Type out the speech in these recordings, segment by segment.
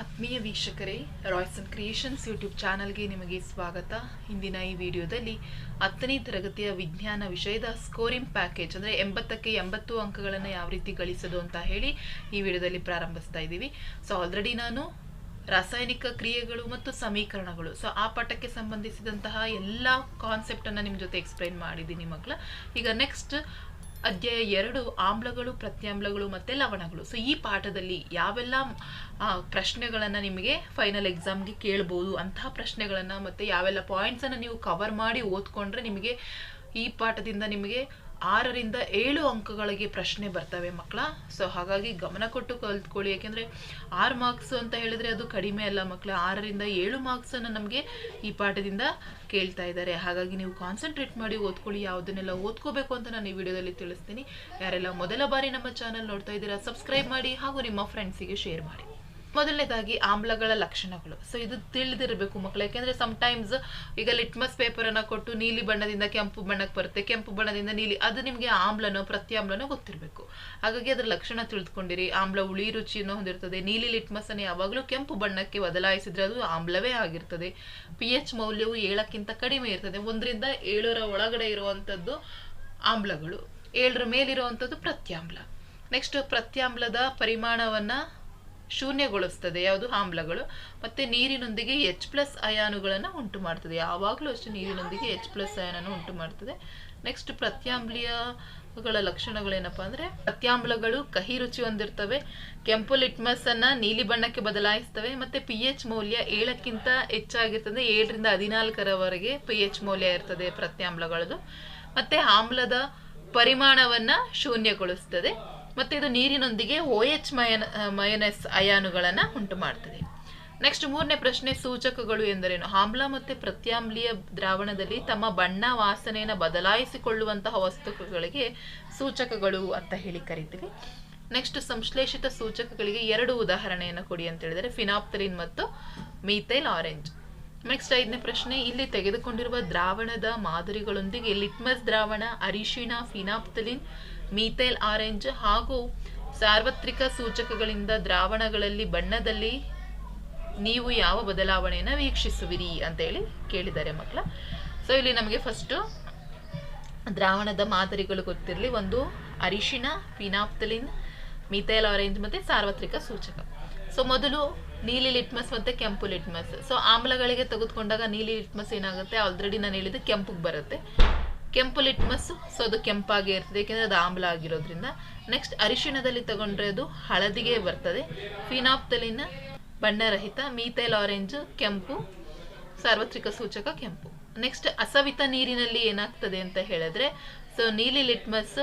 ಆತ್ಮೀಯ ವೀಕ್ಷಕರೇ Royson creations YouTube ಚಾನಲ್ಗೆ ನಿಮಗೆ ಸ್ವಾಗತ. ಇಂದಿನ ಈ ವಿಡಿಯೋದಲ್ಲಿ ಹತ್ತನೇ ತರಗತಿಯ ವಿಜ್ಞಾನ ವಿಷಯದ ಸ್ಕೋರಿಂಗ್ ಪ್ಯಾಕೇಜ್ ಅಂದರೆ ಎಂಬತ್ತಕ್ಕೆ ಎಂಬತ್ತು ಅಂಕಗಳನ್ನು ಯಾವ ರೀತಿ ಗಳಿಸೋದು ಅಂತ ಹೇಳಿ ಈ ವಿಡಿಯೋದಲ್ಲಿ ಪ್ರಾರಂಭಿಸ್ತಾ ಇದ್ದೀವಿ. ಸೊ ಆಲ್ರೆಡಿ ನಾನು ರಾಸಾಯನಿಕ ಕ್ರಿಯೆಗಳು ಮತ್ತು ಸಮೀಕರಣಗಳು ಸೊ ಆ ಪಾಠಕ್ಕೆ ಸಂಬಂಧಿಸಿದಂತಹ ಎಲ್ಲ ಕಾನ್ಸೆಪ್ಟನ್ನು ನಿಮ್ಮ ಜೊತೆ ಎಕ್ಸ್ಪ್ಲೈನ್ ಮಾಡಿದ್ದೀನಿ ಮಕ್ಕಳ ಈಗ ನೆಕ್ಸ್ಟ್ ಅಧ್ಯಾಯ ಎರಡು, ಆಮ್ಲಗಳು, ಪ್ರತ್ಯಾಮ್ಲಗಳು ಮತ್ತು ಲವಣಗಳು. ಸೊ ಈ ಪಾಠದಲ್ಲಿ ಯಾವೆಲ್ಲ ಪ್ರಶ್ನೆಗಳನ್ನು ನಿಮಗೆ ಫೈನಲ್ ಎಕ್ಸಾಮ್ಗೆ ಕೇಳ್ಬೋದು, ಅಂತಹ ಪ್ರಶ್ನೆಗಳನ್ನು ಮತ್ತು ಯಾವೆಲ್ಲ ಪಾಯಿಂಟ್ಸನ್ನು ನೀವು ಕವರ್ ಮಾಡಿ ಓದ್ಕೊಂಡ್ರೆ ನಿಮಗೆ ಈ ಪಾಠದಿಂದ ನಿಮಗೆ ಆರರಿಂದ ಏಳು ಅಂಕಗಳಿಗೆ ಪ್ರಶ್ನೆ ಬರ್ತವೆ ಮಕ್ಕಳ. ಸೊ ಹಾಗಾಗಿ ಗಮನ ಕೊಟ್ಟು ಕಲ್ತ್ಕೊಳ್ಳಿ. ಯಾಕೆಂದರೆ ಆರು ಮಾರ್ಕ್ಸ್ ಅಂತ ಹೇಳಿದ್ರೆ ಅದು ಕಡಿಮೆ ಅಲ್ಲ ಮಕ್ಕಳ. ಆರರಿಂದ ಏಳು ಮಾರ್ಕ್ಸನ್ನು ನಮಗೆ ಈ ಪಾಠದಿಂದ ಕೇಳ್ತಾ ಇದ್ದಾರೆ. ಹಾಗಾಗಿ ನೀವು ಕಾನ್ಸಂಟ್ರೇಟ್ ಮಾಡಿ ಓದ್ಕೊಳ್ಳಿ. ಯಾವುದನ್ನೆಲ್ಲ ಓದ್ಕೋಬೇಕು ಅಂತ ನಾನು ಈ ವಿಡಿಯೋದಲ್ಲಿ ತಿಳಿಸ್ತೀನಿ. ಯಾರೆಲ್ಲ ಮೊದಲ ಬಾರಿ ನಮ್ಮ ಚಾನಲ್ ನೋಡ್ತಾ ಇದ್ದೀರಾ ಸಬ್ಸ್ಕ್ರೈಬ್ ಮಾಡಿ ಹಾಗೂ ನಿಮ್ಮ ಫ್ರೆಂಡ್ಸಿಗೆ ಶೇರ್ ಮಾಡಿ. ಮೊದಲನೇದಾಗಿ ಆಮ್ಲಗಳ ಲಕ್ಷಣಗಳು. ಸೊ ಇದು ತಿಳಿದಿರಬೇಕು ಮಕ್ಕಳು. ಯಾಕೆಂದ್ರೆ ಟೈಮ್ಸ್ ಈಗ ಲಿಟ್ಮಸ್ ಪೇಪರ್ ಅನ್ನ ಕೊಟ್ಟು ನೀಲಿ ಬಣ್ಣದಿಂದ ಕೆಂಪು ಬಣ್ಣಕ್ಕೆ ಬರುತ್ತೆ. ಕೆಂಪು ಬಣ್ಣದಿಂದ ನೀಲಿ, ಅದು ನಿಮಗೆ ಆಮ್ಲನೋ, ಪ್ರತ್ಯಾಮ್ಲನೋ ಗೊತ್ತಿರಬೇಕು. ಹಾಗಾಗಿ ಅದರ ಲಕ್ಷಣ ತಿಳಿದುಕೊಂಡಿರಿ. ಆಮ್ಲ ಹುಳಿ ರುಚಿಯನ್ನು ಹೊಂದಿರ್ತದೆ. ನೀಲಿ ಲಿಟ್ಮಸನ್ನು ಯಾವಾಗಲೂ ಕೆಂಪು ಬಣ್ಣಕ್ಕೆ ಬದಲಾಯಿಸಿದ್ರೆ ಅದು ಆಮ್ಲವೇ ಆಗಿರ್ತದೆ. ಪಿ ಎಚ್ ಮೌಲ್ಯವು ಏಳಕ್ಕಿಂತ ಕಡಿಮೆ ಇರ್ತದೆ. ಒಂದರಿಂದ ಏಳರ ಒಳಗಡೆ ಇರುವಂಥದ್ದು ಆಮ್ಲಗಳು. ಏಳರ ಮೇಲಿರುವಂಥದ್ದು ಪ್ರತ್ಯಾಮ್ಲ. ನೆಕ್ಸ್ಟ್ ಪ್ರತ್ಯಾಮ್ಲದ ಪರಿಮಾಣವನ್ನ ಶೂನ್ಯಗೊಳಿಸ್ತದೆ. ಯಾವುದು? ಆಮ್ಲಗಳು ಮತ್ತೆ ನೀರಿನೊಂದಿಗೆ ಎಚ್ ಪ್ಲಸ್ ಅಯಾನುಗಳನ್ನು ಉಂಟು ಮಾಡ್ತದೆ. ಯಾವಾಗಲೂ ಅಷ್ಟು ನೀರಿನೊಂದಿಗೆ ಎಚ್ ಪ್ಲಸ್ ಅಯಾನನ್ನು ಉಂಟು ಮಾಡ್ತದೆ. ನೆಕ್ಸ್ಟ್ ಪ್ರತ್ಯಾಮ್ಲೀಯಗಳ ಲಕ್ಷಣಗಳೇನಪ್ಪ ಅಂದ್ರೆ ಪ್ರತ್ಯಾಮ್ಲಗಳು ಕಹಿ ರುಚಿ ಹೊಂದಿರ್ತವೆ, ಕೆಂಪು ಲಿಟ್ಮಸ್ ಅನ್ನ ನೀಲಿ ಬಣ್ಣಕ್ಕೆ ಬದಲಾಯಿಸ್ತವೆ, ಮತ್ತೆ ಪಿ ಎಚ್ ಮೌಲ್ಯ ಏಳಕ್ಕಿಂತ ಹೆಚ್ಚಾಗಿರ್ತದೆ, ಏಳರಿಂದ ಹದಿನಾಲ್ಕರವರೆಗೆ ಪಿ ಎಚ್ ಮೌಲ್ಯ ಇರ್ತದೆ ಪ್ರತ್ಯಾಮ್ಲಗಳದು ಮತ್ತೆ ಆಮ್ಲದ ಪರಿಮಾಣವನ್ನ ಶೂನ್ಯಗೊಳಿಸ್ತದೆ. ಮತ್ತೆ ಇದು ನೀರಿನೊಂದಿಗೆ ಓ ಎಚ್ ಮಯನ ಮಯನಸ್ ಅಯಾನುಗಳನ್ನು ಉಂಟು ಮಾಡ್ತದೆ. ನೆಕ್ಸ್ಟ್ ಮೂರನೇ ಪ್ರಶ್ನೆ ಸೂಚಕಗಳು ಎಂದರೇನು? ಆಮ್ಲ ಮತ್ತು ಪ್ರತ್ಯಾಮ್ಲೀಯ ದ್ರಾವಣದಲ್ಲಿ ತಮ್ಮ ಬಣ್ಣ ವಾಸನೆಯನ್ನು ಬದಲಾಯಿಸಿಕೊಳ್ಳುವಂತಹ ವಸ್ತುಗಳಿಗೆ ಸೂಚಕಗಳು ಅಂತ ಹೇಳಿ ಕರಿತೀವಿ. ನೆಕ್ಸ್ಟ್ ಸಂಶ್ಲೇಷಿತ ಸೂಚಕಗಳಿಗೆ ಎರಡು ಉದಾಹರಣೆಯನ್ನು ಕೊಡಿ ಅಂತ ಹೇಳಿದರೆ ಫಿನಾಪ್ತರಿನ್ ಮತ್ತು ಮೀಥೈಲ್ ಆರೆಂಜ್. ನೆಕ್ಸ್ಟ್ ಐದನೇ ಪ್ರಶ್ನೆ, ಇಲ್ಲಿ ತೆಗೆದುಕೊಂಡಿರುವ ದ್ರಾವಣದ ಮಾದರಿಗಳೊಂದಿಗೆ ಲಿಟ್ಮಸ್ ದ್ರಾವಣ, ಅರಿಶಿಣ, ಫಿನಾಪ್ತಲಿನ್ ಮೀಥೈಲ್ ಆರೆಂಜ್ ಹಾಗೂ ಸಾರ್ವತ್ರಿಕ ಸೂಚಕಗಳಿಂದ ದ್ರಾವಣಗಳಲ್ಲಿ ಬಣ್ಣದಲ್ಲಿ ನೀವು ಯಾವ ಬದಲಾವಣೆಯನ್ನು ವೀಕ್ಷಿಸುವಿರಿ ಅಂತ ಹೇಳಿ ಕೇಳಿದ್ದಾರೆ ಮಕ್ಕಳ. ಸೊ ಇಲ್ಲಿ ನಮಗೆ ಫಸ್ಟು ದ್ರಾವಣದ ಮಾದರಿಗಳು ಗೊತ್ತಿರಲಿ, ಒಂದು ಅರಿಶಿನ ಫಿನಾಪ್ತಲಿನ್, ಮಿಥೈಲ್ ಆರೆಂಜ್ ಮತ್ತು ಸಾರ್ವತ್ರಿಕ ಸೂಚಕ. ಸೊ ಮೊದಲು ನೀಲಿ ಲಿಟ್ಮಸ್ ಮತ್ತು ಕೆಂಪು ಲಿಟ್ಮಸ್. ಸೊ ಆಮ್ಲಗಳಿಗೆ ತೆಗೆದುಕೊಂಡಾಗ ನೀಲಿ ಲಿಟ್ಮಸ್ ಏನಾಗುತ್ತೆ? ಆಲ್ರೆಡಿ ನಾನು ಹೇಳಿದ್ದು ಕೆಂಪುಗೆ ಬರುತ್ತೆ. ಕೆಂಪು ಲಿಟ್ಮಸ್ ಸೊ ಅದು ಕೆಂಪಾಗಿ ಇರ್ತದೆ ಯಾಕೆಂದ್ರೆ ಅದು ಆಮ್ಲ ಆಗಿರೋದ್ರಿಂದ. ನೆಕ್ಸ್ಟ್ ಅರಿಶಿಣದಲ್ಲಿ ತಗೊಂಡ್ರೆ ಅದು ಹಳದಿಗೆ ಬರ್ತದೆ. ಫಿನಾಪ್ತಲಿನ ಬಣ್ಣರಹಿತ ಮೀಥೈಲ್ ಆರೆಂಜ್ ಕೆಂಪು, ಸಾರ್ವತ್ರಿಕ ಸೂಚಕ ಕೆಂಪು. ನೆಕ್ಸ್ಟ್ ಅಸವಿತ ನೀರಿನಲ್ಲಿ ಏನಾಗ್ತದೆ ಅಂತ ಹೇಳಿದ್ರೆ ಸೊ ನೀಲಿ ಲಿಟ್ಮಸ್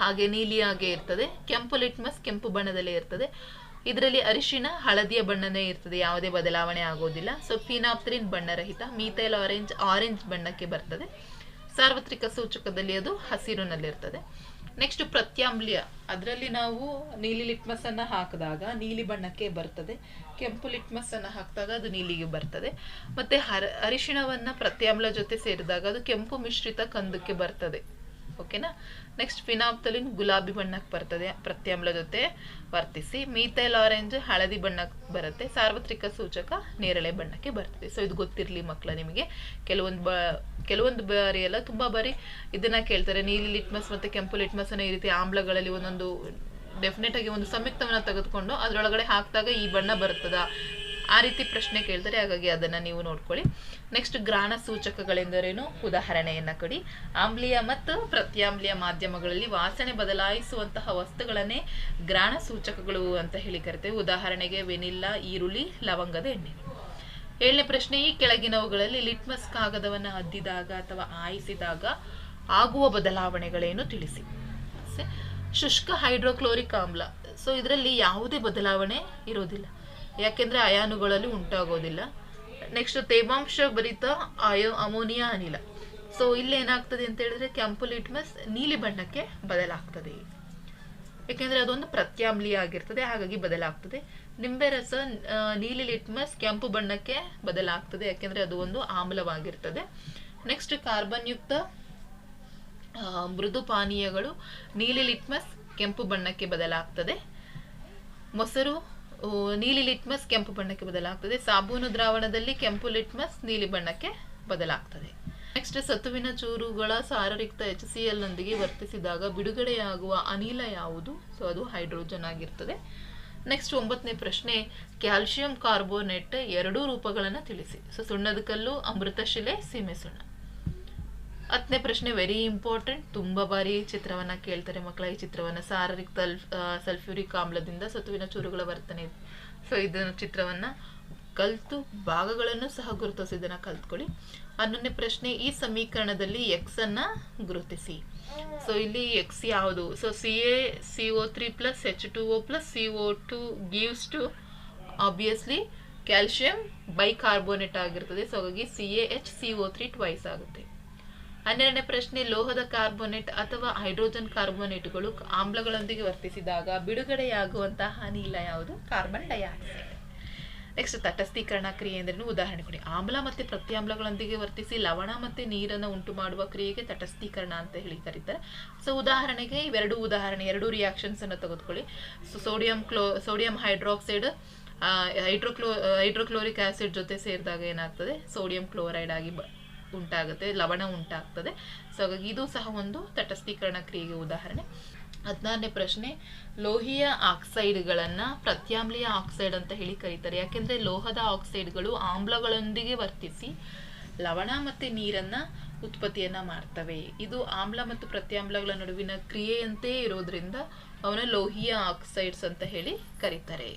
ಹಾಗೆ ನೀಲಿಯಾಗೆ ಇರ್ತದೆ, ಕೆಂಪು ಲಿಟ್ಮಸ್ ಕೆಂಪು ಬಣ್ಣದಲ್ಲೇ ಇರ್ತದೆ. ಇದರಲ್ಲಿ ಅರಿಶಿಣ ಹಳದಿಯ ಬಣ್ಣನೇ ಇರ್ತದೆ, ಯಾವುದೇ ಬದಲಾವಣೆ ಆಗೋದಿಲ್ಲ. ಸೊ ಫಿನಾಪ್ತರಿನ್ ಬಣ್ಣರಹಿತ ಮೀಥೈಲ್ ಆರೆಂಜ್ ಆರೆಂಜ್ ಬಣ್ಣಕ್ಕೆ ಬರ್ತದೆ. ಸಾರ್ವತ್ರಿಕ ಸೂಚಕದಲ್ಲಿ ಅದು ಹಸಿರಿನಲ್ಲಿರ್ತದೆ. ನೆಕ್ಸ್ಟ್ ಪ್ರತ್ಯಾಮ್ಲ್ಯ. ಅದರಲ್ಲಿ ನಾವು ನೀಲಿ ಲಿಟ್ಮಸ್ ಅನ್ನ ಹಾಕಿದಾಗ ನೀಲಿ ಬಣ್ಣಕ್ಕೆ ಬರ್ತದೆ. ಕೆಂಪು ಲಿಟ್ಮಸ್ ಅನ್ನ ಹಾಕಿದಾಗ ಅದು ನೀಲಿಗೆ ಬರ್ತದೆ. ಮತ್ತೆ ಹರ ಅರಿಶಿಣವನ್ನ ಪ್ರತ್ಯಾಮ್ಲ ಜೊತೆ ಸೇರಿದಾಗ ಅದು ಕೆಂಪು ಮಿಶ್ರಿತ ಕಂದಕ್ಕೆ ಬರ್ತದೆ. ಓಕೆನಾ? ನೆಕ್ಸ್ಟ್ ಫಿನಾಪ್ತಲಿನ್ ಗುಲಾಬಿ ಬಣ್ಣಕ್ಕೆ ಬರ್ತದೆ, ಪ್ರತ್ಯಾಮ್ಲ ಜೊತೆ ವರ್ತಿಸಿ. ಮೀಥೈಲ್ ಆರೆಂಜ್ ಹಳದಿ ಬಣ್ಣಕ್ಕೆ ಬರುತ್ತೆ. ಸಾರ್ವತ್ರಿಕ ಸೂಚಕ ನೇರಳೆ ಬಣ್ಣಕ್ಕೆ ಬರ್ತದೆ. ಸೊ ಇದು ಗೊತ್ತಿರಲಿ ಮಕ್ಕಳ ನಿಮಗೆ. ಕೆಲವೊಂದು ಬ, ಕೆಲವೊಂದು ಬಾರಿ ಎಲ್ಲ ತುಂಬಾ ಬಾರಿ ಇದನ್ನ ಕೇಳ್ತಾರೆ. ನೀಲಿ ಲಿಟ್ಮಸ್ ಮತ್ತೆ ಕೆಂಪು ಲಿಟ್ಮಸ್ ಅನ್ನೋ ಈ ರೀತಿ ಆಮ್ಲಗಳಲ್ಲಿ ಒಂದೊಂದು ಡೆಫಿನೆಟ್ ಆಗಿ ಒಂದು ಸಂಯುಕ್ತವನ್ನು ತೆಗೆದುಕೊಂಡು ಅದರೊಳಗಡೆ ಹಾಕಿದಾಗ ಈ ಬಣ್ಣ ಬರ್ತದಾ. ಆ ರೀತಿ ಪ್ರಶ್ನೆ ಕೇಳ್ತಾರೆ, ಹಾಗಾಗಿ ಅದನ್ನ ನೀವು ನೋಡ್ಕೊಳ್ಳಿ. ನೆಕ್ಸ್ಟ್ ಗ್ರಾಣ ಸೂಚಕಗಳೆಂದರೇನು? ಉದಾಹರಣೆಯನ್ನ ಕೊಡಿ. ಆಮ್ಲೀಯ ಮತ್ತು ಪ್ರತ್ಯಾಮ್ಲೀಯ ಮಾಧ್ಯಮಗಳಲ್ಲಿ ವಾಸನೆ ಬದಲಾಯಿಸುವಂತಹ ವಸ್ತುಗಳನ್ನೇ ಗ್ರಾಣ ಸೂಚಕಗಳು ಅಂತ ಹೇಳಿ ಕರಿತೇವೆ. ಉದಾಹರಣೆಗೆ ವೆನಿಲ್ಲಾ, ಈರುಳ್ಳಿ, ಲವಂಗದ ಎಣ್ಣೆ. ಏಳನೇ ಪ್ರಶ್ನೆ, ಈ ಕೆಳಗಿನವುಗಳಲ್ಲಿ ಲಿಟ್ಮಸ್ ಕಾಗದವನ್ನು ಅದ್ದಿದಾಗ ಅಥವಾ ಆಯಿಸಿದಾಗ ಆಗುವ ಬದಲಾವಣೆಗಳೇನು ತಿಳಿಸಿ. ಶುಷ್ಕ ಹೈಡ್ರೋಕ್ಲೋರಿಕ್ ಆಮ್ಲ. ಸೊ ಇದರಲ್ಲಿ ಯಾವುದೇ ಬದಲಾವಣೆ ಇರೋದಿಲ್ಲ. ಯಾಕೆಂದ್ರೆ ಅಯಾನುಗಳಲ್ಲಿ ಉಂಟಾಗೋದಿಲ್ಲ. ನೆಕ್ಸ್ಟ್ ತೇವಾಂಶ ಭರಿತ ಅಯೋ, ಅಮೋನಿಯಾ ಅನಿಲ. ಸೊ ಇಲ್ಲಿ ಏನಾಗ್ತದೆ ಅಂತ ಹೇಳಿದ್ರೆ ಕೆಂಪು ಲಿಟ್ಮಸ್ ನೀಲಿ ಬಣ್ಣಕ್ಕೆ ಬದಲಾಗ್ತದೆ. ಯಾಕೆಂದ್ರೆ ಅದೊಂದು ಪ್ರತ್ಯಾಮ್ಲೀಯ ಆಗಿರ್ತದೆ, ಹಾಗಾಗಿ ಬದಲಾಗ್ತದೆ. ನಿಂಬೆ ರಸ ನೀಲಿ ಲಿಟ್ಮಸ್ ಕೆಂಪು ಬಣ್ಣಕ್ಕೆ ಬದಲಾಗ್ತದೆ, ಯಾಕೆಂದ್ರೆ ಅದು ಒಂದು ಆಮ್ಲವಾಗಿರ್ತದೆ. ನೆಕ್ಸ್ಟ್ ಕಾರ್ಬನ್ ಯುಕ್ತ ಮೃದು ಪಾನೀಯಗಳು ನೀಲಿ ಲಿಟ್ಮಸ್ ಕೆಂಪು ಬಣ್ಣಕ್ಕೆ ಬದಲಾಗ್ತದೆ. ಮೊಸರು ನೀಲಿ ಲಿಟ್ಮಸ್ ಕೆಂಪು ಬಣ್ಣಕ್ಕೆ ಬದಲಾಗ್ತದೆ. ಸಾಬೂನು ದ್ರಾವಣದಲ್ಲಿ ಕೆಂಪು ಲಿಟ್ಮಸ್ ನೀಲಿ ಬಣ್ಣಕ್ಕೆ ಬದಲಾಗ್ತದೆ. ನೆಕ್ಸ್ಟ್ ಸತುವಿನ ಚೂರುಗಳ ಸಾರರಿಕ್ತ ಎಚ್ ಸಿ ಎಲ್ ನೊಂದಿಗೆ ವರ್ತಿಸಿದಾಗ ಬಿಡುಗಡೆಯಾಗುವ ಅನಿಲ ಯಾವುದು? ಸೊ ಅದು ಹೈಡ್ರೋಜನ್ ಆಗಿರ್ತದೆ. ನೆಕ್ಸ್ಟ್ ಒಂಬತ್ತನೇ ಪ್ರಶ್ನೆ ಕ್ಯಾಲ್ಸಿಯಂ ಕಾರ್ಬೋನೇಟ್ ಎರಡೂ ರೂಪಗಳನ್ನು ತಿಳಿಸಿ. ಸೊ ಸುಣ್ಣದ ಕಲ್ಲು ಅಮೃತಶಿಲೆ ಸೀಮೆ ಸುಣ್ಣ. ಹತ್ತನೇ ಪ್ರಶ್ನೆ ವೆರಿ ಇಂಪಾರ್ಟೆಂಟ್ ತುಂಬಾ ಬಾರಿ ಚಿತ್ರವನ್ನ ಕೇಳ್ತಾರೆ ಮಕ್ಕಳ ಈ ಚಿತ್ರವನ್ನ. ಸಾರರಿಕ್ ಸಲ್ಫ್ಯೂರಿಕ್ ಆಮ್ಲದಿಂದ ಸತುವಿನ ಚೂರುಗಳ ವರ್ತನೆ. ಸೊ ಇದನ್ನ ಚಿತ್ರವನ್ನ ಕಲ್ತು, ಭಾಗಗಳನ್ನು ಸಹ ಗುರುತಿಸಿ. ಇದನ್ನ ಕಲ್ತ್ಕೊಳ್ಳಿ. ಹನ್ನೊಂದನೇ ಪ್ರಶ್ನೆ, ಈ ಸಮೀಕರಣದಲ್ಲಿ ಎಕ್ಸ್ ಅನ್ನ ಗುರುತಿಸಿ. ಸೊ ಇಲ್ಲಿ ಎಕ್ಸ್ ಯಾವುದು? So C A C O three plus H two O plus C O two gives to obviously calcium bicarbonate ಆಗಿರ್ತದೆ. ಸೊ ಹಾಗಾಗಿ C A H C O three twice ಆಗುತ್ತೆ. ಹನ್ನೆರಡನೇ ಪ್ರಶ್ನೆ, ಲೋಹದ ಕಾರ್ಬೋನೇಟ್ ಅಥವಾ ಹೈಡ್ರೋಜನ್ ಕಾರ್ಬೋನೇಟ್ಗಳು ಆಮ್ಲಗಳೊಂದಿಗೆ ವರ್ತಿಸಿದಾಗ ಬಿಡುಗಡೆಯಾಗುವಂತಹ ಅನಿಲ ಯಾವುದು? Carbon dioxide. ನೆಕ್ಸ್ಟ್ ತಟಸ್ಥೀಕರಣ ಕ್ರಿಯೆ ಅಂದ್ರೆ ಉದಾಹರಣೆ ಕೊಡಿ. ಆಮ್ಲ ಮತ್ತೆ ಪ್ರತ್ಯಾಮ್ಲಗಳೊಂದಿಗೆ ವರ್ತಿಸಿ ಲವಣ ಮತ್ತೆ ನೀರನ್ನು ಉಂಟು ಮಾಡುವ ಕ್ರಿಯೆಗೆ ತಟಸ್ಥೀಕರಣ ಅಂತ ಹೇಳಿ ಕರೀತಾರೆ. ಸೊ ಉದಾಹರಣೆಗೆ ಇವೆರಡು ಉದಾಹರಣೆ, ಎರಡು ರಿಯಾಕ್ಷನ್ಸ್ ಅನ್ನು ತೆಗೆದುಕೊಳ್ಳಿ. So sodium chlo sodium hydroxide hydrochlo hydrochloric acid ಜೊತೆ ಸೇರಿದಾಗ ಏನಾಗ್ತದೆ? ಸೋಡಿಯಂ ಕ್ಲೋರೈಡ್ ಆಗಿ ಉಂಟಾಗುತ್ತೆ, ಲವಣ ಉಂಟಾಗ್ತದೆ. ಸೊ ಹಾಗಾಗಿ ಇದು ಸಹ ಒಂದು ತಟಸ್ಥೀಕರಣ ಕ್ರಿಯೆಗೆ ಉದಾಹರಣೆ. ಹದಿನಾರನೇ ಪ್ರಶ್ನೆ, ಲೋಹೀಯ ಆಕ್ಸೈಡ್ಗಳನ್ನು ಪ್ರತ್ಯಾಮ್ಲೀಯ ಆಕ್ಸೈಡ್ ಅಂತ ಹೇಳಿ ಕರೀತಾರೆ. ಯಾಕೆಂದರೆ ಲೋಹದ ಆಕ್ಸೈಡ್ಗಳು ಆಮ್ಲಗಳೊಂದಿಗೆ ವರ್ತಿಸಿ ಲವಣ ಮತ್ತು ನೀರನ್ನು ಉತ್ಪತ್ತಿಯನ್ನು ಮಾಡ್ತವೆ. ಇದು ಆಮ್ಲ ಮತ್ತು ಪ್ರತ್ಯಾಮ್ಲಗಳ ನಡುವಿನ ಕ್ರಿಯೆಯಂತೆ ಇರೋದ್ರಿಂದ ಅವನ ಲೋಹೀಯ ಆಕ್ಸೈಡ್ಸ್ ಅಂತ ಹೇಳಿ ಕರೀತಾರೆ.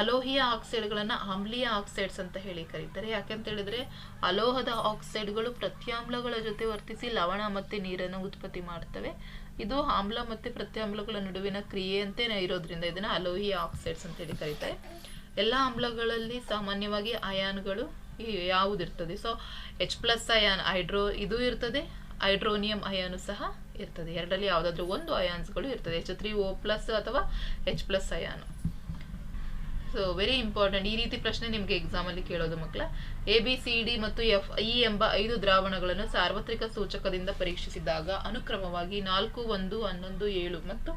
ಅಲೋಹಿಯ ಆಕ್ಸೈಡ್ಗಳನ್ನು ಆಮ್ಲೀಯ ಆಕ್ಸೈಡ್ಸ್ ಅಂತ ಹೇಳಿ ಕರೀತಾರೆ. ಯಾಕೆಂತ ಹೇಳಿದ್ರೆ ಅಲೋಹದ ಆಕ್ಸೈಡ್ಗಳು ಪ್ರತ್ಯಾಮ್ಲಗಳ ಜೊತೆ ವರ್ತಿಸಿ ಲವಣ ಮತ್ತು ನೀರನ್ನು ಉತ್ಪತ್ತಿ ಮಾಡ್ತವೆ. ಇದು ಆಮ್ಲ ಮತ್ತು ಪ್ರತ್ಯಾಮ್ಲಗಳ ನಡುವಿನ ಕ್ರಿಯೆಯಂತೆ ಇರೋದ್ರಿಂದ ಇದನ್ನ ಅಲೋಹಿಯ ಆಕ್ಸೈಡ್ಸ್ ಅಂತ ಹೇಳಿ ಕರೀತಾರೆ. ಎಲ್ಲ ಆಮ್ಲಗಳಲ್ಲಿ ಸಾಮಾನ್ಯವಾಗಿ ಅಯಾನ್ಗಳು ಯಾವುದಿರ್ತದೆ? So H plus ion hydro ಇದು ಇರ್ತದೆ. ಹೈಡ್ರೋನಿಯಂ ಅಯಾನು ಸಹ ಇರ್ತದೆ. ಎರಡರಲ್ಲಿ ಯಾವುದಾದ್ರೂ ಒಂದು ಅಯಾನ್ಸ್ಗಳು ಇರ್ತದೆ. ಎಚ್ ತ್ರೀ ಓ ಪ್ಲಸ್ ಅಥವಾ H plus ion so very important ಈ ರೀತಿ ಪ್ರಶ್ನೆ ನಿಮಗೆ ಎಕ್ಸಾಮಲ್ಲಿ ಕೇಳೋದು ಮಕ್ಕಳ. ಎ ಬಿ ಸಿ ಡಿ ಮತ್ತು ಎಫ್ ಇ ಎಂಬ ಐದು ದ್ರಾವಣಗಳನ್ನು ಸಾರ್ವತ್ರಿಕ ಸೂಚಕದಿಂದ ಪರೀಕ್ಷಿಸಿದಾಗ ಅನುಕ್ರಮವಾಗಿ ನಾಲ್ಕು, ಒಂದು, ಹನ್ನೊಂದು, ಏಳು ಮತ್ತು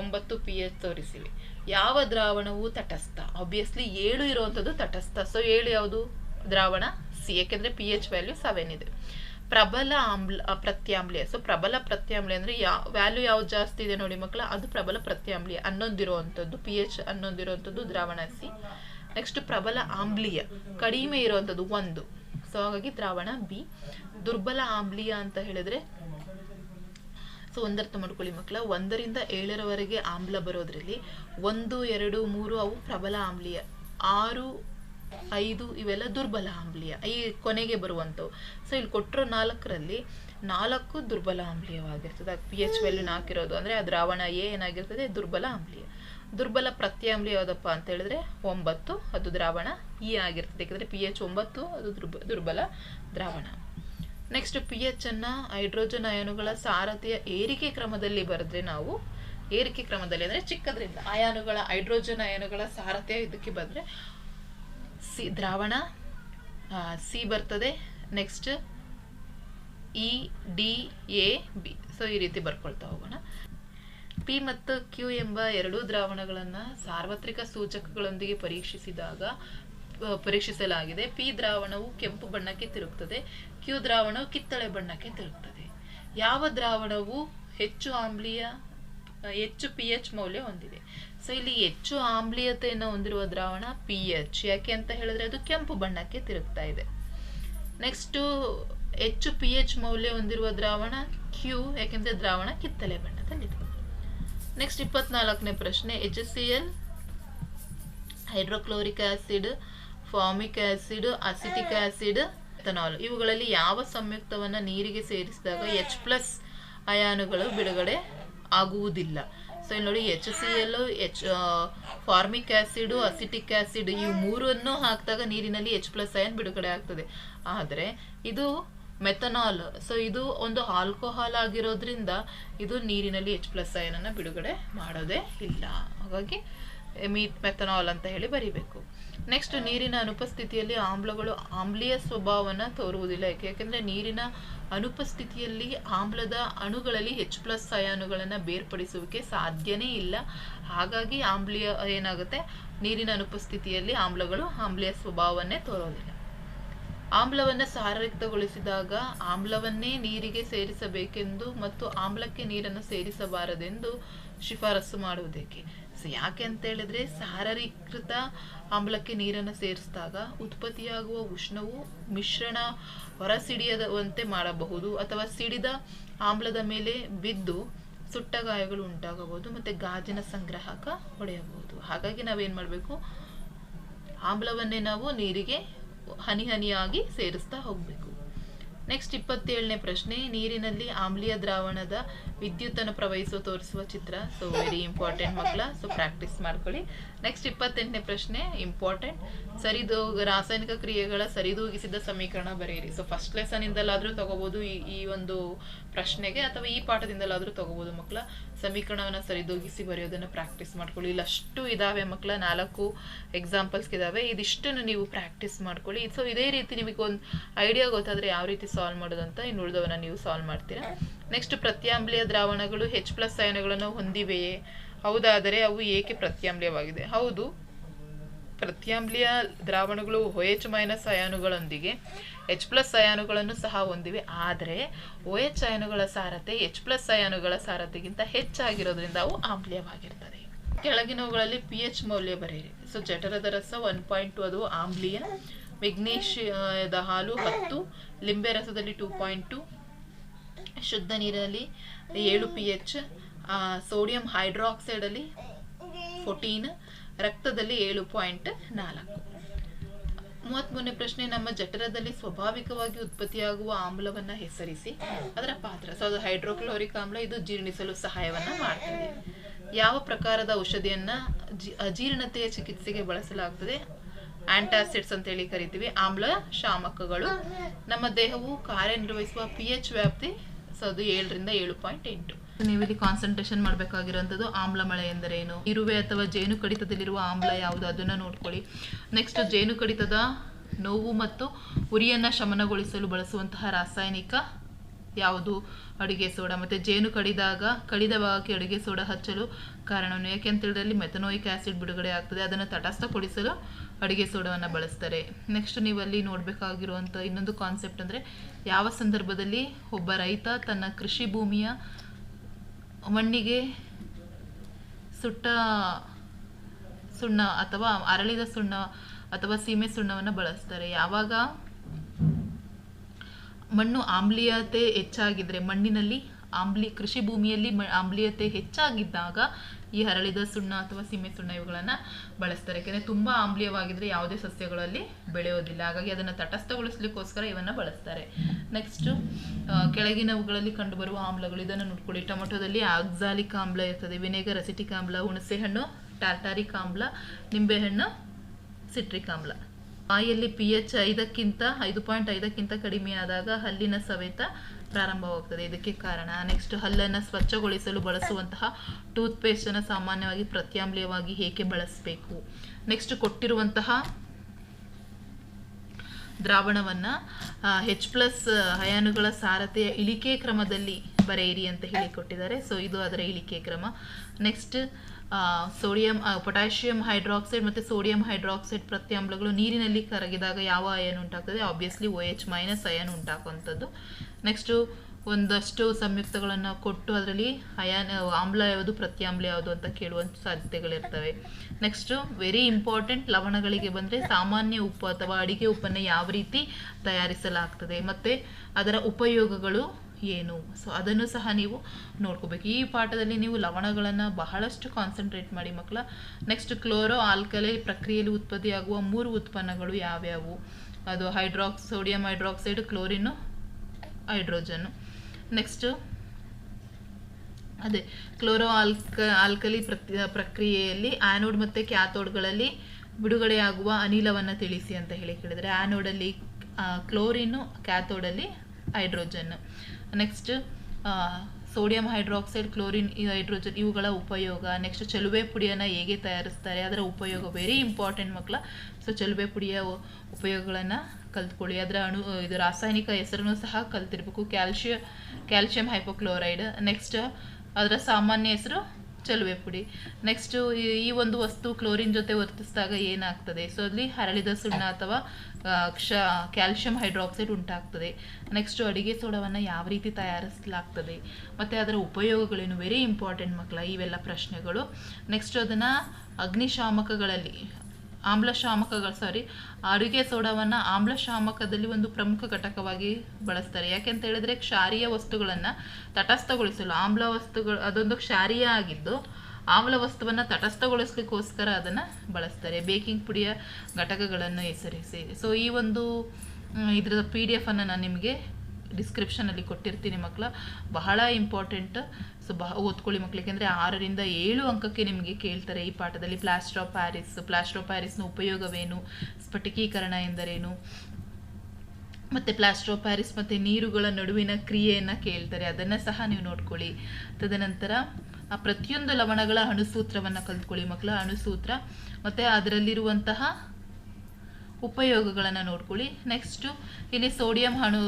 ಒಂಬತ್ತು ಪಿ ಎಚ್ ತೋರಿಸಿವೆ. ಯಾವ ದ್ರಾವಣವು ತಟಸ್ಥ? ಆಬ್ವಿಯಸ್ಲಿ ಏಳು ಇರುವಂಥದ್ದು ತಟಸ್ಥ. ಸೊ ಏಳು ಯಾವುದು? ದ್ರಾವಣ ಸಿ ಯಾಕೆಂದ್ರೆ ಪಿ ಎಚ್ ವ್ಯಾಲ್ಯೂ ಸೆವೆನ್ ಇದೆ. ಪ್ರಬಲ ಆಮ್ಲ, ಪ್ರತ್ಯಾಮ್ಲಿಯ. ಸೊ ಪ್ರಬಲ ಪ್ರತ್ಯಾಮ್ಲಿ ಅಂದರೆ ಯಾವ ವ್ಯಾಲ್ಯೂ ಯಾವ್ದು ಜಾಸ್ತಿ ಇದೆ ನೋಡಿ ಮಕ್ಕಳ, ಅದು ಪ್ರಬಲ ಪ್ರತ್ಯಾಮ್ಲಿಯ. ಹನ್ನೊಂದಿರುವಂಥದ್ದು ಪಿ ಎಚ್ ಹನ್ನೊಂದಿರುವಂಥದ್ದು ದ್ರಾವಣ ಸಿ ನೆಕ್ಸ್ಟ್ ಪ್ರಬಲ ಆಮ್ಲೀಯ. ಕಡಿಮೆ ಇರುವಂಥದ್ದು ಒಂದು. ಸೊ ಹಾಗಾಗಿ ದ್ರಾವಣ ಬಿ ದುರ್ಬಲ ಆಮ್ಲೀಯ ಅಂತ ಹೇಳಿದ್ರೆ ಸೊ ಒಂದರ್ಥ ಮಾಡ್ಕೊಳ್ಳಿ ಮಕ್ಕಳ, ಒಂದರಿಂದ ಏಳರವರೆಗೆ ಆಮ್ಲ ಬರೋದ್ರಲ್ಲಿ ಒಂದು, ಎರಡು, ಮೂರು ಅವು ಪ್ರಬಲ ಆಮ್ಲೀಯ. ಆರು ಐದು ಇವೆಲ್ಲ ದುರ್ಬಲ ಆಮ್ಲೀಯ ಈ ಕೊನೆಗೆ ಬರುವಂಥವು. ಸೊ ಇಲ್ಲಿ ಕೊಟ್ಟಿರೋ ನಾಲ್ಕರಲ್ಲಿ ನಾಲ್ಕು ದುರ್ಬಲ ಆಮ್ಲೀಯವಾಗಿರ್ತದೆ ಪಿ ಎಚ್ ವ್ಯಾಲ್ಯೂ ನಾಲ್ಕಿರೋದು ಅಂದರೆ ಆ ದ್ರಾವಣ ಎ ಏನಾಗಿರ್ತದೆ? ದುರ್ಬಲ ಆಮ್ಲೀಯ ದುರ್ಬಲ ಪ್ರತ್ಯಾಮ್ಲೀಯ ಯಾವುದಪ್ಪ ಅಂತ ಹೇಳಿದ್ರೆ ಒಂಬತ್ತು, ಅದು ದ್ರಾವಣ ಇ ಆಗಿರ್ತದೆ. ಯಾಕಂದರೆ ಪಿ ಎಚ್ ಒಂಬತ್ತು, ಅದು ದುರ್ಬ, ದುರ್ಬಲ ದ್ರಾವಣ. ನೆಕ್ಸ್ಟ್ ಪಿ ಎಚ್ ಅನ್ನು ಹೈಡ್ರೋಜನ್ ಅಯಾನುಗಳ ಸಾರತೆಯ ಏರಿಕೆ ಕ್ರಮದಲ್ಲಿ ಬರೆದ್ರೆ ನಾವು, ಏರಿಕೆ ಕ್ರಮದಲ್ಲಿ ಅಂದರೆ ಚಿಕ್ಕದ್ರಿಂದ ಅಯಾನುಗಳ, ಹೈಡ್ರೋಜನ್ ಅಯಾನುಗಳ ಸಾರತೆಯ ಇದಕ್ಕೆ ಬಂದ್ರೆ ಸಿ ದ್ರಾವಣ ಸಿ ಬರ್ತದೆ. Next E, D, A, B. So ಈ ರೀತಿ ಬರ್ಕೊಳ್ತಾ ಹೋಗೋಣ. ಪಿ ಮತ್ತು ಕ್ಯೂ ಎಂಬ ಎರಡೂ ದ್ರಾವಣಗಳನ್ನು ಸಾರ್ವತ್ರಿಕ ಸೂಚಕಗಳೊಂದಿಗೆ ಪರೀಕ್ಷಿಸಿದಾಗ ಪರೀಕ್ಷಿಸಲಾಗಿದೆ. ಪಿ ದ್ರಾವಣವು ಕೆಂಪು ಬಣ್ಣಕ್ಕೆ ತಿರುಗ್ತದೆ. ಕ್ಯೂ ದ್ರಾವಣವು ಕಿತ್ತಳೆ ಬಣ್ಣಕ್ಕೆ ತಿರುಗ್ತದೆ. ಯಾವ ದ್ರಾವಣವು ಹೆಚ್ಚು ಆಮ್ಲೀಯ, ಹೆಚ್ಚು ಪಿ ಎಚ್ ಮೌಲ್ಯ ಹೊಂದಿದೆ? ಸೊ ಇಲ್ಲಿ ಹೆಚ್ಚು ಆಮ್ಲೀಯತೆಯನ್ನು ಹೊಂದಿರುವ ದ್ರಾವಣ ಪಿ ಎಚ್ ಯಾಕೆ ಅಂತ ಹೇಳಿದ್ರೆ ಅದು ಕೆಂಪು ಬಣ್ಣಕ್ಕೆ ತಿರುಗ್ತಾ ಇದೆ. ನೆಕ್ಸ್ಟು ಹೆಚ್ಚು ಪಿ ಎಚ್ ಮೌಲ್ಯ ಹೊಂದಿರುವ ದ್ರಾವಣ ಕ್ಯೂ ಯಾಕೆಂದ್ರೆ ದ್ರಾವಣ ಕಿತ್ತಲೆ ಬಣ್ಣದಲ್ಲಿದೆ. ನೆಕ್ಸ್ಟ್ ಇಪ್ಪತ್ನಾಲ್ಕನೇ ಪ್ರಶ್ನೆ. H C L hydrochloric acid formic acid acetic acid ethanol ಇವುಗಳಲ್ಲಿ ಯಾವ ಸಂಯುಕ್ತವನ್ನು ನೀರಿಗೆ ಸೇರಿಸಿದಾಗ ಎಚ್ ಪ್ಲಸ್ ಅಯಾನುಗಳು ಬಿಡುಗಡೆ ಆಗುವುದಿಲ್ಲ. ಸೊ ಇಲ್ಲಿ ನೋಡಿ H C L H formic acid acetic acid ಈ ಮೂರನ್ನು ಹಾಕಿದಾಗ ನೀರಿನಲ್ಲಿ ಎಚ್ ಪ್ಲಸ್ ಅಯನ್ ಬಿಡುಗಡೆ ಆಗ್ತದೆ. ಆದರೆ ಇದು ಮೆಥನಾಲ್ ಸೊ ಇದು ಒಂದು ಆಲ್ಕೋಹಾಲ್ ಆಗಿರೋದ್ರಿಂದ ಇದು ನೀರಿನಲ್ಲಿ ಎಚ್ ಪ್ಲಸ್ ಅಯನ್ ಅನ್ನ ಬಿಡುಗಡೆ ಮಾಡೋದೇ ಇಲ್ಲ. ಹಾಗಾಗಿ ಮೀತ್ ಮೆಥನಾಲ್ ಅಂತ ಹೇಳಿ ಬರಿಬೇಕು. ನೆಕ್ಸ್ಟ್ ನೀರಿನ ಅನುಪಸ್ಥಿತಿಯಲ್ಲಿ ಆಮ್ಲಗಳು ಆಮ್ಲೀಯ ಸ್ವಭಾವವನ್ನು ತೋರುವುದಿಲ್ಲ. ಯಾಕೆ? ಯಾಕೆಂದರೆ ನೀರಿನ ಅನುಪಸ್ಥಿತಿಯಲ್ಲಿ ಆಮ್ಲದ ಅಣುಗಳಲ್ಲಿ ಹೆಚ್ ಪ್ಲಸ್ ಅಯಾನುಗಳನ್ನು ಬೇರ್ಪಡಿಸುವಿಕೆ ಸಾಧ್ಯನೇ ಇಲ್ಲ. ಹಾಗಾಗಿ ಆಮ್ಲೀಯ ಏನಾಗುತ್ತೆ? ನೀರಿನ ಅನುಪಸ್ಥಿತಿಯಲ್ಲಿ ಆಮ್ಲಗಳು ಆಮ್ಲೀಯ ಸ್ವಭಾವವನ್ನೇ ತೋರೋದಿಲ್ಲ. ಆಮ್ಲವನ್ನು ಸಾರಯುಕ್ತಗೊಳಿಸಿದಾಗ ಆಮ್ಲವನ್ನೇ ನೀರಿಗೆ ಸೇರಿಸಬೇಕೆಂದು ಮತ್ತು ಆಮ್ಲಕ್ಕೆ ನೀರನ್ನು ಸೇರಿಸಬಾರದೆಂದು ಶಿಫಾರಸು ಮಾಡುವುದಕ್ಕೆ ಯಾಕೆ ಅಂತ ಹೇಳಿದ್ರೆ ಸಾರರೀಕೃತ ಆಮ್ಲಕ್ಕೆ ನೀರನ್ನು ಸೇರಿಸಿದಾಗ ಉತ್ಪತ್ತಿಯಾಗುವ ಉಷ್ಣವು ಮಿಶ್ರಣ ಹೊರಸಿಡಿಯದಂತೆ ಮಾಡಬಹುದು ಅಥವಾ ಸಿಡಿದ ಆಮ್ಲದ ಮೇಲೆ ಬಿದ್ದು ಸುಟ್ಟ ಗಾಯಗಳು ಉಂಟಾಗಬಹುದು ಮತ್ತೆ ಗಾಜಿನ ಸಂಗ್ರಹಕ ಹೊಡೆಯಬಹುದು. ಹಾಗಾಗಿ ನಾವೇನ್ ಮಾಡಬೇಕು? ಆಮ್ಲವನ್ನೇ ನಾವು ನೀರಿಗೆ ಹನಿ ಹನಿಯಾಗಿ ಸೇರಿಸ್ತಾ ಹೋಗಬೇಕು. ನೆಕ್ಸ್ಟ್ ಇಪ್ಪತ್ತೇಳನೇ ಪ್ರಶ್ನೆ, ನೀರಿನಲ್ಲಿ ಆಮ್ಲೀಯ ದ್ರಾವಣದ ವಿದ್ಯುತ್ತನ್ನು ಪ್ರವಹಿಸುವ, ತೋರಿಸುವ ಚಿತ್ರ. ಸೊ ವೆರಿ ಇಂಪಾರ್ಟೆಂಟ್ ಮಕ್ಕಳ ಸೊ ಪ್ರಾಕ್ಟೀಸ್ ಮಾಡ್ಕೊಳ್ಳಿ. ನೆಕ್ಸ್ಟ್ ಇಪ್ಪತ್ತೆಂಟನೇ ಪ್ರಶ್ನೆ ಇಂಪಾರ್ಟೆಂಟ್ ಸರಿದೋ, ರಾಸಾಯನಿಕ ಕ್ರಿಯೆಗಳ ಸರಿದೂಗಿಸಿದ ಸಮೀಕರಣ ಬರೆಯಿರಿ. ಸೊ ಫಸ್ಟ್ ಲೆಸನಿಂದಲಾದರೂ ತಗೋಬೋದು ಈ ಈ ಒಂದು ಪ್ರಶ್ನೆಗೆ, ಅಥವಾ ಈ ಪಾಠದಿಂದಲಾದರೂ ತಗೋಬೋದು ಮಕ್ಕಳ. ಸಮೀಕರಣವನ್ನು ಸರಿದೂಗಿಸಿ ಬರೆಯೋದನ್ನು ಪ್ರಾಕ್ಟೀಸ್ ಮಾಡ್ಕೊಳ್ಳಿ. ಇಲ್ಲಿ ಅಷ್ಟು ಇದಾವೆ ಮಕ್ಕಳ ನಾಲ್ಕು ಎಕ್ಸಾಂಪಲ್ಸ್ ಇದಾವೆ. ಇದಿಷ್ಟನ್ನು ನೀವು ಪ್ರಾಕ್ಟೀಸ್ ಮಾಡ್ಕೊಳ್ಳಿ. ಸೊ ಇದೇ ರೀತಿ ನಿಮಗೆ ಒಂದು ಐಡಿಯಾ ಗೊತ್ತಾದರೆ ಯಾವ ರೀತಿ ಸಾಲ್ವ್ ಮಾಡೋದು ಅಂತ ಇನ್ನು ಉಳಿದವನ್ನ ನೀವು ಸಾಲ್ವ್ ಮಾಡ್ತೀರಾ. Next ಪ್ರತ್ಯಾಮ್ಲೀಯ ದ್ರಾವಣಗಳು H plus ಅಯನಗಳನ್ನು ಹೊಂದಿವೆಯೇ? ಹೌದಾದರೆ ಅವು ಏಕೆ ಪ್ರತ್ಯಾಮ್ಲೀಯವಾಗಿದೆ ಹೌದು ಪ್ರತ್ಯಾಮ್ಲೀಯ ದ್ರಾವಣಗಳು ಒ ಎಚ್ ಮೈನಸ್ ಅಯಾನುಗಳೊಂದಿಗೆ ಎಚ್ ಪ್ಲಸ್ ಅಯಾನುಗಳನ್ನು ಸಹ ಹೊಂದಿವೆ. ಆದರೆ ಒ ಎಚ್ ಅಯಾನುಗಳ ಸಾರತೆ ಎಚ್ ಪ್ಲಸ್ ಅಯಾನುಗಳ ಸಾರತೆಗಿಂತ ಹೆಚ್ಚಾಗಿರೋದ್ರಿಂದ ಅವು ಆಮ್ಲೀಯವಾಗಿರ್ತದೆ. ಕೆಳಗಿನವುಗಳಲ್ಲಿ ಪಿ ಎಚ್ ಮೌಲ್ಯ ಬರೆಯಿರಿ. ಸೊ, ಜಠರದ ರಸ ಒನ್ ಪಾಯಿಂಟ್ ಟು ಅದು ಆಮ್ಲೀಯ, ಮೆಗ್ನೀಷಿಯದ ಹಾಲು ಹತ್ತು, ಲಿಂಬೆ ರಸದಲ್ಲಿ ಟೂ ಪಾಯಿಂಟ್ ಟು, ಶುದ್ಧ ನೀರಿನಲ್ಲಿ ಏಳು ಪಿ ಎಚ್ ಸೋಡಿಯಂ ಹೈಡ್ರಾಕ್ಸೈಡಲ್ಲಿ ಫೋರ್ಟೀನ್ ರಕ್ತದಲ್ಲಿ ಏಳು ಪಾಯಿಂಟ್ ನಾಲ್ಕು. ಮೂವತ್ಮೂರನೇ ಪ್ರಶ್ನೆ, ನಮ್ಮ ಜಠರದಲ್ಲಿ ಸ್ವಾಭಾವಿಕವಾಗಿ ಉತ್ಪತ್ತಿಯಾಗುವ ಆಮ್ಲವನ್ನ ಹೆಸರಿಸಿ, ಅದರ ಪಾತ್ರ. ಸೊ ಅದು ಹೈಡ್ರೋಕ್ಲೋರಿಕ್ ಆಮ್ಲ, ಇದು ಜೀರ್ಣಿಸಲು ಸಹಾಯವನ್ನ ಮಾಡ್ತದೆ. ಯಾವ ಪ್ರಕಾರದ ಔಷಧಿಯನ್ನ ಅಜೀರ್ಣತೆಯ ಚಿಕಿತ್ಸೆಗೆ ಬಳಸಲಾಗ್ತದೆ? ಆಂಟಾಸಿಡ್ಸ್ ಅಂತ ಹೇಳಿ ಕರಿತೀವಿ, ಆಮ್ಲ ಶಾಮಕಗಳು. ನಮ್ಮ ದೇಹವು ಕಾರ್ಯನಿರ್ವಹಿಸುವ ಪಿ ಎಚ್ ವ್ಯಾಪ್ತಿ ಸೊ ಅದು ಏಳರಿಂದ ಏಳು ಪಾಯಿಂಟ್ ಎಂಟು. ನೀವಿಲ್ಲಿ ಕಾನ್ಸಂಟ್ರೇಷನ್ ಮಾಡಬೇಕಾಗಿರೋಂಥದ್ದು ಆಮ್ಲ ಮಳೆ ಎಂದರೇನು? ಇರುವೆ ಅಥವಾ ಜೇನು ಕಡಿತದಲ್ಲಿರುವ ಆಮ್ಲ ಯಾವುದು? ಅದನ್ನು ನೋಡ್ಕೊಳ್ಳಿ. ನೆಕ್ಸ್ಟ್ ಜೇನು ಕಡಿತದ ನೋವು ಮತ್ತು ಉರಿಯನ್ನು ಶಮನಗೊಳಿಸಲು ಬಳಸುವಂತಹ ರಾಸಾಯನಿಕ ಯಾವುದು? ಅಡುಗೆ ಸೋಡಾ. ಮತ್ತು ಜೇನು ಕಡಿದಾಗ, ಕಡಿದ ಭಾಗಕ್ಕೆ ಅಡುಗೆ ಸೋಡಾ ಹಚ್ಚಲು ಕಾರಣವನ್ನು ಯಾಕೆ ಅಂತ ಮೆಥನೋಯಿಕ್ ಆಸಿಡ್ ಬಿಡುಗಡೆ ಆಗ್ತದೆ. ಅದನ್ನು ತಟಸ್ಥಗೊಳಿಸಲು ಅಡುಗೆ ಸೋಡಾವನ್ನು ಬಳಸ್ತಾರೆ. ನೆಕ್ಸ್ಟ್ ನೀವು ಅಲ್ಲಿ ನೋಡಬೇಕಾಗಿರುವಂಥ ಇನ್ನೊಂದು ಕಾನ್ಸೆಪ್ಟ್ ಅಂದರೆ ಯಾವ ಸಂದರ್ಭದಲ್ಲಿ ಒಬ್ಬ ರೈತ ತನ್ನ ಕೃಷಿ ಭೂಮಿಯ ಮಣ್ಣಿಗೆ ಸುಟ್ಟ ಸುಣ್ಣ ಅಥವಾ ಅರಳಿದ ಸುಣ್ಣ ಅಥವಾ ಸೀಮೆ ಸುಣ್ಣವನ್ನು ಬಳಸ್ತಾರೆ. ಯಾವಾಗ? ಮಣ್ಣು ಆಮ್ಲೀಯತೆ ಹೆಚ್ಚಾಗಿದ್ರೆ ಮಣ್ಣಿನಲ್ಲಿ ಆಮ್ಲಿ ಕೃಷಿ ಭೂಮಿಯಲ್ಲಿ ಆಮ್ಲೀಯತೆ ಹೆಚ್ಚಾಗಿದ್ದಾಗ ಈ ಹರಳಿದ ಸುಣ್ಣ ಅಥವಾ ಸೀಮೆ ಸುಣ್ಣ ಇವುಗಳನ್ನು ಬಳಸ್ತಾರೆ. ಯಾಕೆಂದರೆ ತುಂಬ ಆಮ್ಲೀಯವಾಗಿದ್ರೆ ಯಾವುದೇ ಸಸ್ಯಗಳಲ್ಲಿ ಬೆಳೆಯೋದಿಲ್ಲ. ಹಾಗಾಗಿ ಅದನ್ನು ತಟಸ್ಥಗೊಳಿಸ್ಲಿಕ್ಕೋಸ್ಕರ ಇವನ್ನ ಬಳಸ್ತಾರೆ. ನೆಕ್ಸ್ಟು ಕೆಳಗಿನವುಗಳಲ್ಲಿ ಕಂಡುಬರುವ ಆಮ್ಲಗಳು. ಇದನ್ನು ನೋಡ್ಕೊಳ್ಳಿ. ಟೊಮೆಟೊದಲ್ಲಿ ಆಕ್ಸಾಲಿಕ್ ಆಮ್ಲ ಇರ್ತದೆ. ವಿನೆಗರ್, ಅಸಿಟಿಕ್ ಆಮ್ಲ, ಹುಣಸೆಹಣ್ಣು, ಟಾರ್ಟಾರಿಕ್ ಆಮ್ಲ, ನಿಂಬೆಹಣ್ಣು, ಸಿಟ್ರಿಕ್ ಆಮ್ಲ. ಬಾಯಲ್ಲಿ ಪಿ ಎಚ್ ಐದಕ್ಕಿಂತ, ಐದು ಪಾಯಿಂಟ್ ಐದಕ್ಕಿಂತ ಕಡಿಮೆ ಆದಾಗ ಹಲ್ಲಿನ ಸವೆತ ಪ್ರಾರಂಭವಾಗ್ತದೆ. ಇದಕ್ಕೆ ಕಾರಣ ನೆಕ್ಸ್ಟ್ ಹಲ್ಲನ್ನು ಸ್ವಚ್ಛಗೊಳಿಸಲು ಬಳಸುವಂತಹ ಟೂತ್ ಪೇಸ್ಟನ್ನು ಸಾಮಾನ್ಯವಾಗಿ ಪ್ರತ್ಯಾಮ್ಲೀಯವಾಗಿ ಹೇಗೆ ಬಳಸಬೇಕು? ನೆಕ್ಸ್ಟ್ ಕೊಟ್ಟಿರುವಂತಹ ದ್ರಾವಣವನ್ನು ಹೆಚ್ ಪ್ಲಸ್ ಹಯಾನುಗಳ ಸಾರತೆಯ ಇಳಿಕೆ ಕ್ರಮದಲ್ಲಿ ಬರೆಯಿರಿ ಅಂತ ಹೇಳಿ ಕೊಟ್ಟಿದ್ದಾರೆ. ಸೊ ಇದು ಅದರ ಇಳಿಕೆ ಕ್ರಮ. ನೆಕ್ಸ್ಟ್ ಸೋಡಿಯಂ ಪೊಟ್ಯಾಷಿಯಂ ಹೈಡ್ರಾಕ್ಸೈಡ್ ಮತ್ತು ಸೋಡಿಯಂ ಹೈಡ್ರಾಕ್ಸೈಡ್ ಪ್ರತ್ಯಾಮ್ಲಗಳು ನೀರಿನಲ್ಲಿ ಕರಗಿದಾಗ ಯಾವ ಅಯನ್ ಉಂಟಾಗ್ತದೆ? Obviously O H minus ion ಉಂಟಾಗುವಂಥದ್ದು. Next ಒಂದಷ್ಟು ಸಂಯುಕ್ತಗಳನ್ನು ಕೊಟ್ಟು ಅದರಲ್ಲಿ ಅಯಾನ್, ಆಮ್ಲ ಯಾವುದು, ಪ್ರತ್ಯಾಮ್ಲ ಯಾವುದು ಅಂತ ಕೇಳುವಂಥ ಸಾಧ್ಯತೆಗಳಿರ್ತವೆ. ನೆಕ್ಸ್ಟು ವೆರಿ ಇಂಪಾರ್ಟೆಂಟ್ ಲವಣಗಳಿಗೆ ಬಂದರೆ ಸಾಮಾನ್ಯ ಉಪ್ಪು ಅಥವಾ ಅಡಿಗೆ ಉಪ್ಪನ್ನು ಯಾವ ರೀತಿ ತಯಾರಿಸಲಾಗ್ತದೆ? ಮತ್ತು ಅದರ ಉಪಯೋಗಗಳು ಏನು? ಸೊ ಅದನ್ನು ಸಹ ನೀವು ನೋಡ್ಕೋಬೇಕು. ಈ ಪಾಠದಲ್ಲಿ ನೀವು ಲವಣಗಳನ್ನು ಬಹಳಷ್ಟು ಕಾನ್ಸಂಟ್ರೇಟ್ ಮಾಡಿ ಮಕ್ಕಳ. ನೆಕ್ಸ್ಟ್ ಕ್ಲೋರೋ ಆಲ್ಕಲೆ ಪ್ರಕ್ರಿಯೆಯಲ್ಲಿ ಉತ್ಪತ್ತಿಯಾಗುವ ಮೂರು ಉತ್ಪನ್ನಗಳು ಯಾವ್ಯಾವು? ಅದು ಹೈಡ್ರಾಕ್ಸ್ sodium hydroxide chlorine hydrogen next ಅದೇ ಕ್ಲೋರೋ ಆಲ್ಕ ಆಲ್ಕಲಿ ಪ್ರಕ್ರಿಯೆಯಲ್ಲಿ ಆ್ಯನೋಡ್ ಮತ್ತು ಕ್ಯಾಥೋಡ್ಗಳಲ್ಲಿ ಬಿಡುಗಡೆಯಾಗುವ ಅನಿಲವನ್ನು ತಿಳಿಸಿ ಅಂತ ಹೇಳಿ ಕೇಳಿದರೆ. ಆ್ಯನೋಡಲ್ಲಿ chlorine ಕ್ಯಾಥೋಡಲ್ಲಿ hydrogen next sodium hydroxide chlorine hydrogen ಇವುಗಳ ಉಪಯೋಗ. ನೆಕ್ಸ್ಟ್ ಚಲುವೆ ಪುಡಿಯನ್ನು ಹೇಗೆ ತಯಾರಿಸ್ತಾರೆ, ಅದರ ಉಪಯೋಗ ವೆರಿ ಇಂಪಾರ್ಟೆಂಟ್ ಮಕ್ಕಳ ಸೊ ಚಲುವೆ ಪುಡಿಯ ಉಪಯೋಗಗಳನ್ನು ಕಲ್ತ್ಕೊಳ್ಳಿ. ಅದರ ಅಣು, ಇದು ರಾಸಾಯನಿಕ ಹೆಸರನ್ನು ಸಹ ಕಲ್ತಿರ್ಬೇಕು. ಕ್ಯಾಲ್ಶಿಯ ಕ್ಯಾಲ್ಶಿಯಂ ಹೈಪೋಕ್ಲೋರೈಡ್ ನೆಕ್ಸ್ಟ್ ಅದರ ಸಾಮಾನ್ಯ ಹೆಸರು ಚೆಲುವೆ ಪುಡಿ. ನೆಕ್ಸ್ಟು ಈ ಒಂದು ವಸ್ತು ಕ್ಲೋರಿನ್ ಜೊತೆ ವರ್ತಿಸಿದಾಗ ಏನಾಗ್ತದೆ? ಸೊ ಅಲ್ಲಿ ಹರಳಿದ ಸುಣ್ಣ ಅಥವಾ ಕ್ಷ ಕ್ಯಾಲ್ಶಿಯಂ ಹೈಡ್ರಾಕ್ಸೈಡ್ ಉಂಟಾಗ್ತದೆ. ನೆಕ್ಸ್ಟು ಅಡಿಗೆ ಸೋಡವನ್ನು ಯಾವ ರೀತಿ ತಯಾರಿಸಲಾಗ್ತದೆ? ಮತ್ತು ಅದರ ಉಪಯೋಗಗಳೇನು? ವೆರಿ ಇಂಪಾರ್ಟೆಂಟ್ ಮಕ್ಕಳ ಇವೆಲ್ಲ ಪ್ರಶ್ನೆಗಳು. ನೆಕ್ಸ್ಟ್ ಅದನ್ನು ಅಗ್ನಿಶಾಮಕಗಳಲ್ಲಿ ಆಮ್ಲಶಾಮಕಗಳು ಸಾರಿ ಅಡುಗೆ ಸೋಡಾವನ್ನು ಆಮ್ಲಶಾಮಕದಲ್ಲಿ ಒಂದು ಪ್ರಮುಖ ಘಟಕವಾಗಿ ಬಳಸ್ತಾರೆ. ಯಾಕೆಂತ ಹೇಳಿದ್ರೆ ಕ್ಷಾರೀಯ ವಸ್ತುಗಳನ್ನು ತಟಸ್ಥಗೊಳಿಸಲು, ಆಮ್ಲ ವಸ್ತುಗಳು, ಅದೊಂದು ಕ್ಷಾರೀಯ ಆಗಿದ್ದು ಆಮ್ಲ ವಸ್ತುವನ್ನು ತಟಸ್ಥಗೊಳಿಸ್ಲಿಕ್ಕೋಸ್ಕರ ಅದನ್ನು ಬಳಸ್ತಾರೆ. ಬೇಕಿಂಗ್ ಪುಡಿಯ ಘಟಕಗಳನ್ನು ಹೆಸರಿಸಿ. ಸೊ ಈ ಒಂದು ಇದರ ಪಿ ಡಿ ಎಫನ್ನು ನಾನು ನಿಮಗೆ ಡಿಸ್ಕ್ರಿಪ್ಷನಲ್ಲಿ ಕೊಟ್ಟಿರ್ತೀನಿ ಮಕ್ಕಳ ಬಹಳ ಇಂಪಾರ್ಟೆಂಟ್ ಸೊ ಬಹ, ಓದ್ಕೊಳ್ಳಿ ಮಕ್ಕಳಿಗೆ ಅಂದರೆ ಆರರಿಂದ ಏಳು ಅಂಕಕ್ಕೆ ನಿಮಗೆ ಕೇಳ್ತಾರೆ ಈ ಪಾಠದಲ್ಲಿ. Plaster of Paris plaster of ಪ್ಯಾರಿಸ್ನ ಉಪಯೋಗವೇನು? ಸ್ಫಟಿಕೀಕರಣ ಎಂದರೇನು? ಮತ್ತು ಪ್ಲಾಸ್ಟರ್ ಆಫ್ ಪ್ಯಾರಿಸ್ ಮತ್ತು ನೀರುಗಳ ನಡುವಿನ ಕ್ರಿಯೆಯನ್ನು ಕೇಳ್ತಾರೆ. ಅದನ್ನು ಸಹ ನೀವು ನೋಡ್ಕೊಳ್ಳಿ. ತದನಂತರ, ಆ ಪ್ರತಿಯೊಂದು ಲವಣಗಳ ಅಣುಸೂತ್ರವನ್ನು ಕಲ್ತ್ಕೊಳ್ಳಿ ಮಕ್ಕಳ ಅಣುಸೂತ್ರ ಮತ್ತು ಅದರಲ್ಲಿರುವಂತಹ ಉಪಯೋಗಗಳನ್ನು ನೋಡ್ಕೊಳ್ಳಿ. ನೆಕ್ಸ್ಟು ಇಲ್ಲಿ ಸೋಡಿಯಂ ಅಣು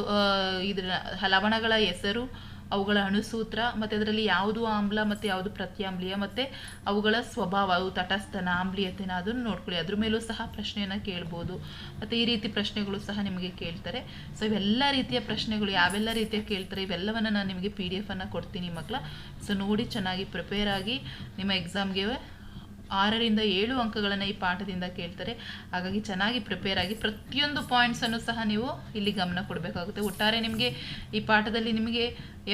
ಇದರ ಲವಣಗಳ ಹೆಸರು, ಅವುಗಳ ಅಣುಸೂತ್ರ, ಮತ್ತು ಅದರಲ್ಲಿ ಯಾವುದು ಆಮ್ಲ ಮತ್ತು ಯಾವುದು ಪ್ರತ್ಯಾಮ್ಲೀಯ, ಮತ್ತು ಅವುಗಳ ಸ್ವಭಾವ, ಅವು ತಟಸ್ಥನ, ಆಮ್ಲೀಯತೆನ ಅದನ್ನು ನೋಡ್ಕೊಳ್ಳಿ. ಅದ್ರ ಮೇಲೂ ಸಹ ಪ್ರಶ್ನೆಯನ್ನು ಕೇಳ್ಬೋದು. ಮತ್ತು ಈ ರೀತಿ ಪ್ರಶ್ನೆಗಳು ಸಹ ನಿಮಗೆ ಕೇಳ್ತಾರೆ. ಸೊ ಇವೆಲ್ಲ ರೀತಿಯ ಪ್ರಶ್ನೆಗಳು ಯಾವೆಲ್ಲ ರೀತಿಯ ಕೇಳ್ತಾರೆ, ಇವೆಲ್ಲವನ್ನು ನಾನು ನಿಮಗೆ ಪಿ ಡಿ ಎಫನ್ನು ಕೊಡ್ತೀನಿ ಮಕ್ಕಳ ಸೊ ನೋಡಿ, ಚೆನ್ನಾಗಿ ಪ್ರಿಪೇರ್ ಆಗಿ ನಿಮ್ಮ ಎಕ್ಸಾಮ್ಗೆ ಆರರಿಂದ ಏಳು ಅಂಕಗಳನ್ನು ಈ ಪಾಠದಿಂದ ಕೇಳ್ತಾರೆ. ಹಾಗಾಗಿ ಚೆನ್ನಾಗಿ ಪ್ರಿಪೇರ್ ಆಗಿ ಪ್ರತಿಯೊಂದು ಪಾಯಿಂಟ್ಸನ್ನು ಸಹ ನೀವು ಇಲ್ಲಿ ಗಮನ ಕೊಡಬೇಕಾಗುತ್ತೆ. ಒಟ್ಟಾರೆ ನಿಮಗೆ ಈ ಪಾಠದಲ್ಲಿ ನಿಮಗೆ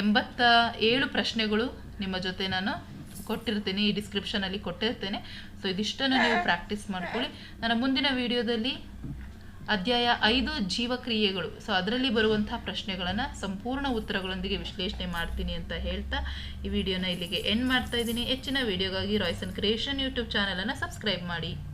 ಎಂಬತ್ತ ಏಳು ಪ್ರಶ್ನೆಗಳು ನಿಮ್ಮ ಜೊತೆ ನಾನು ಕೊಟ್ಟಿರ್ತೀನಿ, ಈ ಡಿಸ್ಕ್ರಿಪ್ಷನಲ್ಲಿ ಕೊಟ್ಟಿರ್ತೇನೆ. ಸೊ ಇದಿಷ್ಟನ್ನು ನೀವು ಪ್ರಾಕ್ಟೀಸ್ ಮಾಡ್ಕೊಳ್ಳಿ. ನನ್ನ ಮುಂದಿನ ವಿಡಿಯೋದಲ್ಲಿ ಅಧ್ಯಾಯ ಐದು ಜೀವಕ್ರಿಯೆಗಳು. ಸೊ ಅದರಲ್ಲಿ ಬರುವಂತಹ ಪ್ರಶ್ನೆಗಳನ್ನು ಸಂಪೂರ್ಣ ಉತ್ತರಗಳೊಂದಿಗೆ ವಿಶ್ಲೇಷಣೆ ಮಾಡ್ತೀನಿ ಅಂತ ಹೇಳ್ತಾ ಈ ವಿಡಿಯೋನ ಇಲ್ಲಿಗೆ ಎಂಡ್ ಮಾಡ್ತಾ ಇದ್ದೀನಿ. ಹೆಚ್ಚಿನ ವಿಡಿಯೋಗಾಗಿ ರಾಯ್ಸನ್ ಕ್ರಿಯೇಷನ್ ಯೂಟ್ಯೂಬ್ ಚಾನಲನ್ನು ಸಬ್ಸ್ಕ್ರೈಬ್ ಮಾಡಿ.